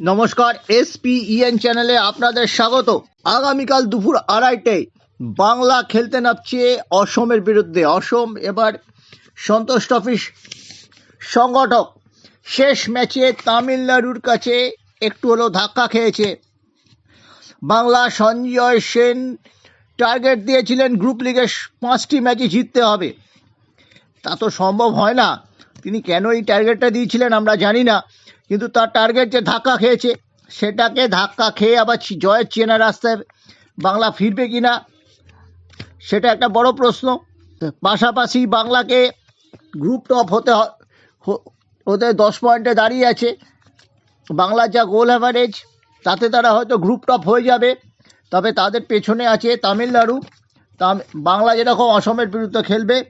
নমস্কার এসপিইএন চ্যানেলে আপনাদের স্বাগত আগামীকাল দুপুর আড়াইটায় বাংলা খেলতে নামছে অসমের বিরুদ্ধে। অসম এবার সন্তোষ ট্রফির সংগঠক। শেষ ম্যাচে তামিলনাড়ুর কাছে একটু হলেও ধাক্কা খেয়েছে। বাংলা সঞ্জয় সেন টার্গেট দিয়েছিলেন গ্রুপ লিগের পাঁচটি ম্যাচে জিততে হবে। তা তো সম্ভব হয় না। তিনি কেন এই টার্গেটটা দিয়েছিলেন আমরা জানি না। কিন্তু তার টার্গেট যে ধাক্কা খেয়েছে, সেটাকে ধাক্কা খেয়ে আবার জয়ের চেনা রাস্তায় বাংলা ফিরবে কি না সেটা একটা বড় প্রশ্ন। পাশাপাশি বাংলাকে গ্রুপ টপ হতে হতে দশ পয়েন্টে দাঁড়িয়ে আছে। বাংলার যা গোল অ্যাভারেজ তাতে তারা হয়তো গ্রুপ টপ হয়ে যাবে। তবে তাদের পেছনে আছে তামিলনাড়ু। তাম- বাংলা যেরকম অসমের বিরুদ্ধে খেলবে,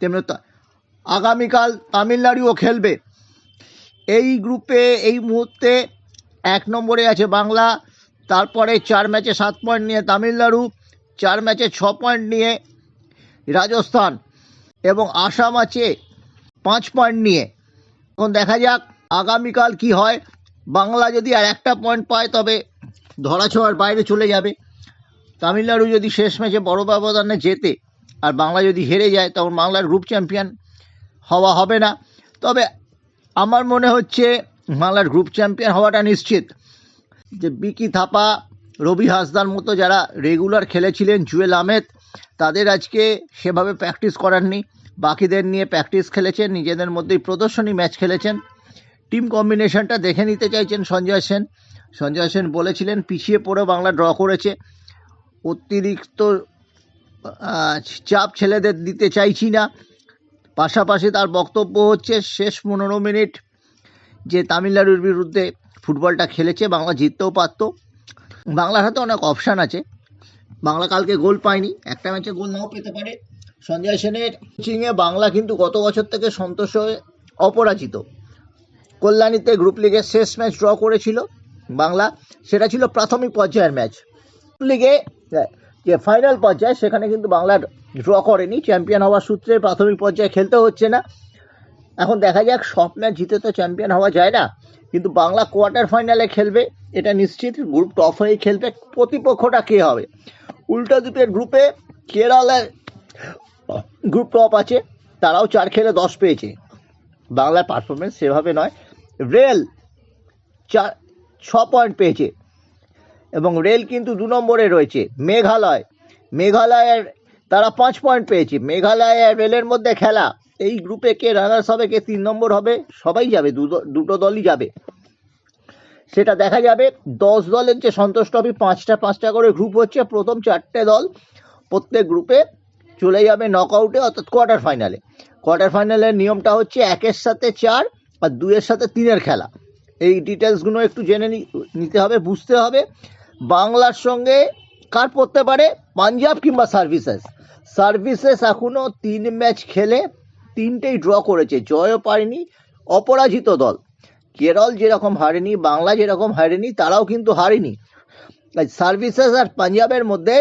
তেমনি আগামীকাল তামিলনাড়ুও খেলবে। এই গ্রুপে এই মুহূর্তে এক নম্বরে আছে বাংলা, তারপরে চার ম্যাচে সাত পয়েন্ট নিয়ে তামিলনাড়ু, চার ম্যাচে ছ পয়েন্ট নিয়ে রাজস্থান এবং আসাম আছে পাঁচ পয়েন্ট নিয়ে। এখন দেখা যাক আগামীকাল কি হয়। বাংলা যদি আর একটা পয়েন্ট পায়, তবে ধরাছোঁয়ার বাইরে চলে যাবে। তামিলনাড়ু যদি শেষ ম্যাচে বড় ব্যবধানে জেতে আর বাংলা যদি হেরে যায়, তখন বাংলার গ্রুপ চ্যাম্পিয়ন হওয়া হবে না। তবে আমার মনে হচ্ছে বাংলার গ্রুপ চ্যাম্পিয়ন হওয়াটা নিশ্চিত। যে বিকি থাপা, রবি হাসদার মতো যারা রেগুলার খেলেছিলেন জুয়েল আহমেদ, তাদের আজকে সেভাবে প্র্যাকটিস করাননি। বাকিদের নিয়ে প্র্যাকটিস খেলেছেন, নিজেদের মধ্যেই প্রদর্শনী ম্যাচ খেলেছেন। টিম কম্বিনেশনটা দেখে নিতে চাইছেন সঞ্জয় সেন। সঞ্জয় সেন বলেছিলেন, পিছিয়ে পড়ে বাংলা ড্র করেছে। অতিরিক্ত চাপ ছেলেদের দিতে চাইছি না। পাশাপাশি তার বক্তব্য হচ্ছে শেষ পনেরো মিনিট যে তামিলনাড়ুর বিরুদ্ধে ফুটবলটা খেলেছে, বাংলা জিততেও পারত। বাংলার হাতে অনেক অপশান আছে। বাংলা কালকে গোল পায়নি, একটা ম্যাচে গোল নাও পেতে পারে। সঞ্জয় সেনের কোচিংয়ে বাংলা কিন্তু গত বছর থেকে সন্তোষ হয়ে অপরাজিত। কল্যাণীতে গ্রুপ লিগের শেষ ম্যাচ ড্র করেছিল বাংলা। সেটা ছিল প্রাথমিক পর্যায়ের ম্যাচ লিগে যে ফাইনাল পর্যায়ে, সেখানে কিন্তু বাংলার ড্র করেনি চ্যাম্পিয়ন হওয়ার সূত্রে প্রাথমিক পর্যায়ে খেলতে হচ্ছে না। এখন দেখা যাক সব ম্যাচ জিতে তো চ্যাম্পিয়ন হওয়া যায় না, কিন্তু বাংলা কোয়ার্টার ফাইনালে খেলবে, এটা নিশ্চিত। গ্রুপ টপ হয়ে খেলবে, প্রতিপক্ষটা কে হবে? উল্টো দ্বীপের গ্রুপে কেরালার গ্রুপ টপ আছে, তারাও চার খেলে দশ পেয়েছে। বাংলার পারফরমেন্স সেভাবে নয় রেল চার, ছ পয়েন্ট পেয়েছে। এবং রেল কিন্তু দু নম্বরে রয়েছে, মেঘালয়। মেঘালয়ের তারা পাঁচ পয়েন্ট পেয়েছে। মেঘালয় আর রেলের মধ্যে খেলা। এই গ্রুপে কে রানার্স হবে, কে তিন নম্বর হবে, সবাই যাবে দুটো দলই যাবে। সেটা দেখা যাবে। দশ দলের যে সন্তোষ ট্রফি পাঁচটা পাঁচটা করে গ্রুপ হচ্ছে। প্রথম চারটে দল প্রত্যেক গ্রুপে চলে যাবে নকআউটে অর্থাৎ কোয়ার্টার ফাইনালে কোয়ার্টার ফাইনালের নিয়মটা হচ্ছে একের সাথে চার আর দুইয়ের সাথে তিনের খেলা। এই ডিটেলসগুলো একটু জেনে নিতে হবে, বুঝতে হবে। বাংলার সঙ্গে কার পড়তে পারে? পাঞ্জাব কিংবা সার্ভিসেস সার্ভিসেস এখনও তিন ম্যাচ খেলে তিনটেই ড্র করেছে, জয়ও পারেনি অপরাজিত দল। কেরল যেরকম হারেনি, বাংলা যেরকম হারেনি, তারাও কিন্তু হারেনি। সার্ভিসেস আর পাঞ্জাবের মধ্যে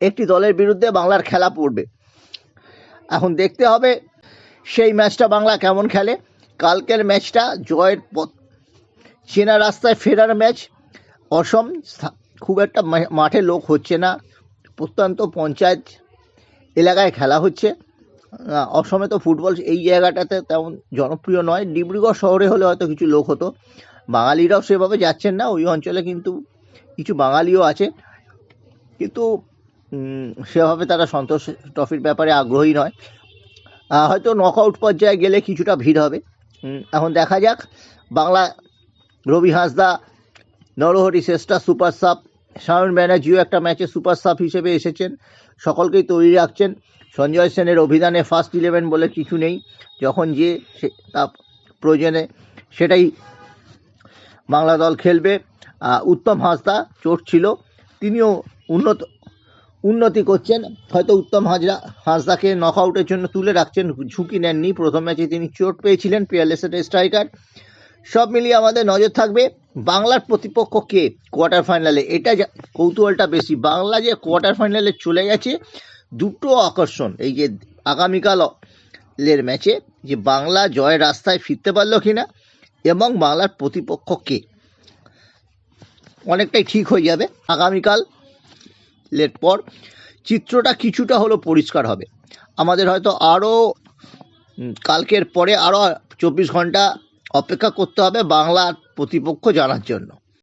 একটি দলের বিরুদ্ধে বাংলার খেলা পড়বে। এখন দেখতে হবে সেই ম্যাচটা বাংলা কেমন খেলে। কালকের ম্যাচটা জয়ের পথ। চেনা রাস্তায় ফেরার ম্যাচ। অসম খুব একটা মাঠে লোক হচ্ছে না। প্রত্যন্ত পঞ্চায়েত এলাকায় খেলা হচ্ছে। অসমে তো ফুটবল এই জায়গাটাতে তেমন জনপ্রিয় নয়। ডিব্রুগড় শহরে হলে হয়তো কিছু লোক হতো। বাঙালিরাও সেভাবে যাচ্ছেন না। ওই অঞ্চলে কিন্তু কিছু বাঙালিও আছে। কিন্তু সেভাবে তারা সন্তোষ ট্রফির ব্যাপারে আগ্রহী নয়। হয়তো নক আউট পর্যায়ে গেলে কিছুটা ভিড় হবে। এখন দেখা যাক। বাংলা রবি হাঁসদা, নরহরি শ্রেষ্ঠা, সুপার সাব শায়ন ব্যানার্জিও একটা ম্যাচে সুপার সাব হিসেবে এসেছেন। সকলকেই তৈরি রাখছেন। সঞ্জয় সেনের অভিধানে ফার্স্ট ইলেভেন বলে কিছু নেই। যখন যে সে তা প্রয়োজনে সেটাই বাংলা দল খেলবে। উত্তম হাঁসদা চোট ছিল। তিনিও উন্নত, উন্নতি করছেন। হয়তো উত্তম হাজরা, হাঁসদাকে নকআউটের জন্য তুলে রাখছেন। ঝুঁকি নেননি। প্রথম ম্যাচে তিনি চোট পেয়েছিলেন। পিয়ারলেসের স্ট্রাইকার সব মিলিয়ে আমাদের নজর থাকবে বাংলার প্রতিপক্ষ কে কোয়ার্টার ফাইনালে। এটা কৌতূহলটা বেশি। বাংলা যে কোয়ার্টার ফাইনালে চলে গেছে, দুটো আকর্ষণ। এই যে আগামীকাল এর ম্যাচে যে বাংলা জয়ের রাস্তায় ফিরতে পারল কিনা এবং বাংলার প্রতিপক্ষ কে। অনেকটাই ঠিক হয়ে যাবে আগামীকাল লেট পর। চিত্রটা কিছুটা হলো পরিষ্কার হবে। আমাদের হয়তো আরও কালকের পরে আরও চব্বিশ ঘণ্টা অপেক্ষা করতে হবে বাংলার প্রতিপক্ষ জানার জন্য।